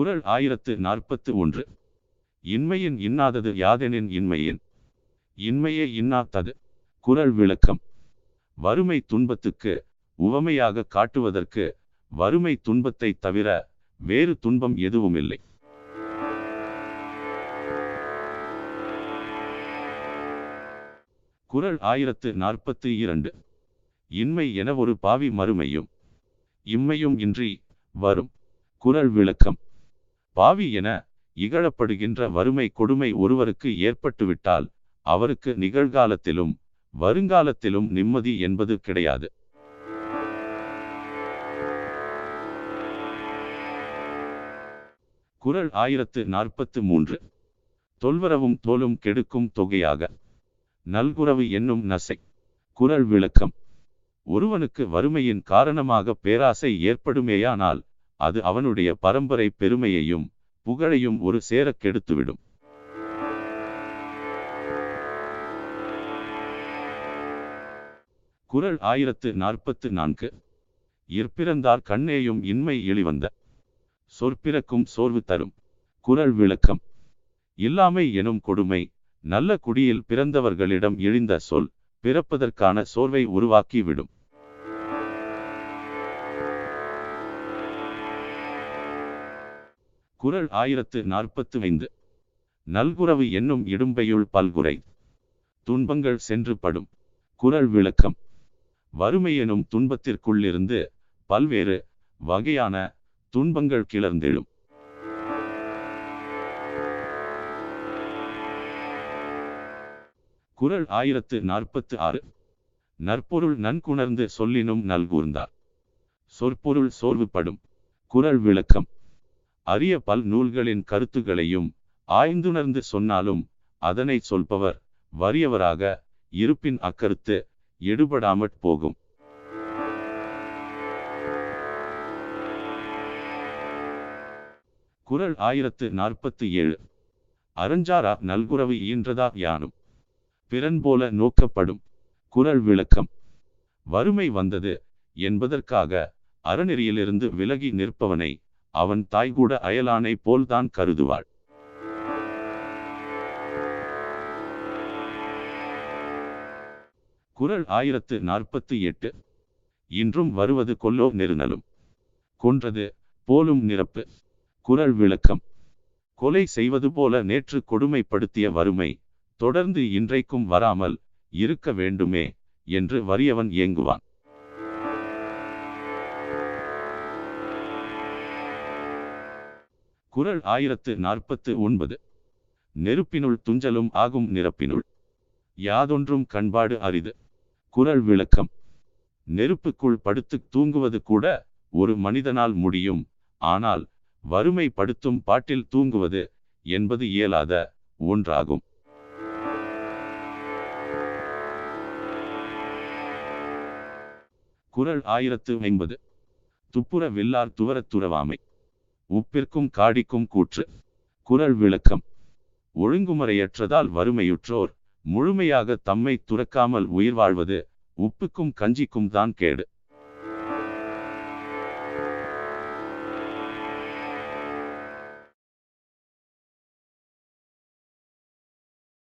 குரல் ஆயிரத்து நாற்பத்து ஒன்று. இன்மையின் இன்னாதது யாதெனின் இன்மையின். இன்மையே இன்னாத்தது குரல் விளக்கம். வறுமை துன்பத்துக்கு உவமையாக காட்டுவதற்கு வறுமை துன்பத்தை தவிர வேறு துன்பம் எதுவுமில்லை. குறள் ஆயிரத்து நாற்பத்து இரண்டு. இன்மை என ஒரு பாவி மறுமையும் இம்மையும் இன்றி வரும் குரல் விளக்கம். பாவி என இகழப்படுகின்ற வறுமை கொடுமை ஒருவருக்கு ஏற்பட்டுவிட்டால் அவருக்கு நிகழ்காலத்திலும் வருங்காலத்திலும் நிம்மதி என்பது கிடையாது. குறள் ஆயிரத்து நாற்பத்து மூன்று. தொல்வரவும் தோலும் கெடுக்கும் தொகையாக. நல்குறவு என்னும் நசை. குறள் விளக்கம். ஒருவனுக்கு வறுமையின் காரணமாக பேராசை ஏற்படுமேயானால் அது அவனுடைய பரம்பரை பெருமையையும் புகழையும் ஒரு சேரக் கெடுத்துவிடும். குரல் ஆயிரத்து நாற்பத்து நான்கு. இற்பிறந்தார் கண்ணேயும் இன்மை இழிவந்த சொற்பிறக்கும் சோர்வு தரும். குரல் விளக்கம். இல்லாமை எனும் கொடுமை நல்ல குடியில் பிறந்தவர்களிடம் இழிந்த சொல் பிறப்பதற்கான சோர்வை உருவாக்கிவிடும். குறள் ஆயிரத்து நாற்பத்து ஐந்து. நல்குறவு என்னும் இடும்பையுள் பல்குறை. துன்பங்கள் சென்று படும் குரல் விளக்கம். வறுமை எனும் துன்பத்திற்குள்ளிருந்து பல்வேறு வகையான துன்பங்கள் கிளர்ந்தெழும். குறள் ஆயிரத்து நாற்பத்து ஆறு. நற்பொருள் நன்குணர்ந்து சொல்லினும் நல்கூர்ந்தார். சொற்பொருள் சோர்வுபடும். குறள் விளக்கம். அரிய பல் நூல்களின் கருத்துகளையும் ஆய்ந்துணர்ந்து சொன்னாலும் அதனை சொல்பவர் வறியவராக இருப்பின் அக்கருத்து எடுபடாமற் போகும். குறள் ஆயிரத்து நாற்பத்து ஏழு. அறஞ்சாரா நல்குறவு ஈன்றதா யானும்? பிறன் போல நோக்கப்படும் குரல் விளக்கம். வறுமை வந்தது என்பதற்காக அறநெறியிலிருந்து விலகி நிற்பவனை அவன் தாய்கூட அயலானை போல்தான் கருதுவாள். குரல் ஆயிரத்து நாற்பத்து எட்டு. இன்றும் வருவது கொல்லோ நெருநலும். கொன்றது போலும் நிரப்பு. குறள் விளக்கம். கொலை செய்வது போல நேற்று கொடுமைப்படுத்திய வறுமை தொடர்ந்து இன்றைக்கும் வராமல் இருக்க வேண்டுமே என்று வறியவன் ஏங்குவான். குறள் ஆயிரத்து நாற்பத்து ஒன்பது. நெருப்பினுள் துஞ்சலும் ஆகும் நிரப்பினுள். யாதொன்றும் கண்பாடு அரிது. குறள் விளக்கம். நெருப்புக்குள் படுத்து தூங்குவது கூட ஒரு மனிதனால் முடியும். ஆனால் வறுமை படுத்தும் பாட்டில் தூங்குவது என்பது இயலாத ஒன்றாகும். குறள் ஆயிரத்து ஐம்பது. துப்புர வில்லார் துவரத் துறவாமை. உப்பிற்கும் காடிக்கும் கூற்று. குரல் விளக்கம். ஒழுங்குமுறையற்றதால் வறுமையுற்றோர். முழுமையாக தம்மை துறக்காமல் உயிர் வாழ்வது. உப்புக்கும் கஞ்சிக்கும் தான் கேடு.